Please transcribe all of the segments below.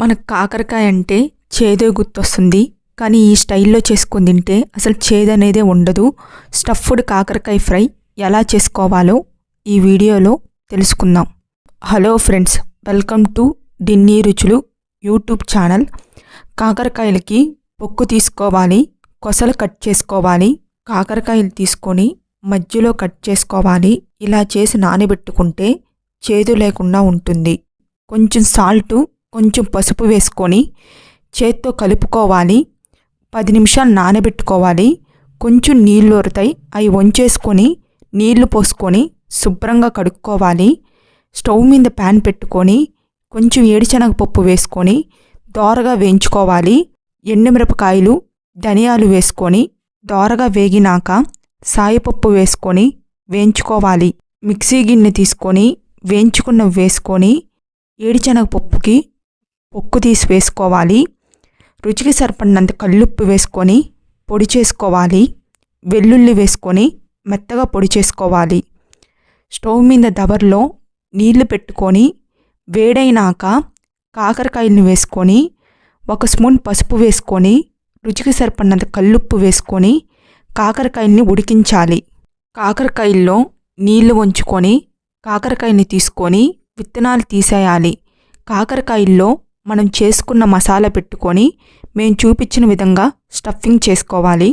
మనకు కాకరకాయ అంటే చేదే గుర్తొస్తుంది. కానీ ఈ స్టైల్లో చేసుకొని తింటే అసలు చేదు ఉండదు. స్టఫ్డ్ కాకరకాయ ఫ్రై ఎలా చేసుకోవాలో ఈ వీడియోలో తెలుసుకుందాం. హలో ఫ్రెండ్స్ వెల్కమ్ టు డిన్నీ రుచులు యూట్యూబ్ ఛానల్. కాకరకాయలకి పొక్కు తీసుకోవాలి కొసలు కట్ చేసుకోవాలి కాకరకాయలు తీసుకొని మధ్యలో కట్ చేసుకోవాలి. ఇలా చేసి నానబెట్టుకుంటే చేదు లేకుండా ఉంటుంది. కొంచెం సాల్టు కొంచెం పసుపు వేసుకొని చేత్తో కలుపుకోవాలి. పది నిమిషాలు నానబెట్టుకోవాలి. కొంచెం నీళ్ళు ఉరతాయి అవి వంచేసుకొని నీళ్ళు పోసుకొని శుభ్రంగా కడుక్కోవాలి. స్టవ్ మీద ప్యాన్ పెట్టుకొని కొంచెం ఏడిశనగపప్పు వేసుకొని దోరగా వేయించుకోవాలి. ఎండుమిరపకాయలు ధనియాలు వేసుకొని దోరగా వేగినాక సాయిపప్పు వేసుకొని వేయించుకోవాలి. మిక్సీ గిన్నె తీసుకొని వేయించుకున్న వేసుకొని ఏడిశనగపప్పుకి పొక్కు తీసి వేసుకోవాలి. రుచికి సరిపడినంత కల్లుప్పు వేసుకొని పొడి చేసుకోవాలి. వెల్లుల్లి వేసుకొని మెత్తగా పొడి చేసుకోవాలి. స్టవ్ మీద దవర్లో నీళ్ళు పెట్టుకొని వేడైనాక కాకరకాయలను వేసుకొని ఒక స్పూన్ పసుపు వేసుకొని రుచికి సరిపడినంత కల్లుప్పు వేసుకొని కాకరకాయల్ని ఉడికించాలి. కాకరకాయల్లో నీళ్ళు ఉంచుకొని కాకరకాయని తీసుకొని విత్తనాలు తీసేయాలి. కాకరకాయల్లో మనం చేసుకున్న మసాలా పెట్టుకొని మేము చూపించిన విధంగా స్టఫింగ్ చేసుకోవాలి.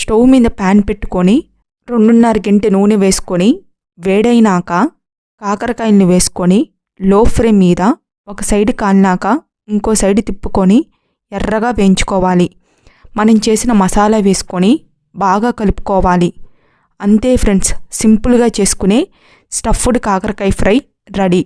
స్టవ్ మీద ప్యాన్ పెట్టుకొని రెండున్నర గంట నూనె వేసుకొని వేడైనాక కాకరకాయల్ని వేసుకొని లో ఫ్లేమ్ మీద ఒక సైడ్ కాలినాక ఇంకో సైడ్ తిప్పుకొని ఎర్రగా వేయించుకోవాలి. మనం చేసిన మసాలా వేసుకొని బాగా కలుపుకోవాలి. అంతే ఫ్రెండ్స్ సింపుల్గా చేసుకునే స్టఫ్డ్ కాకరకాయ ఫ్రై రెడీ.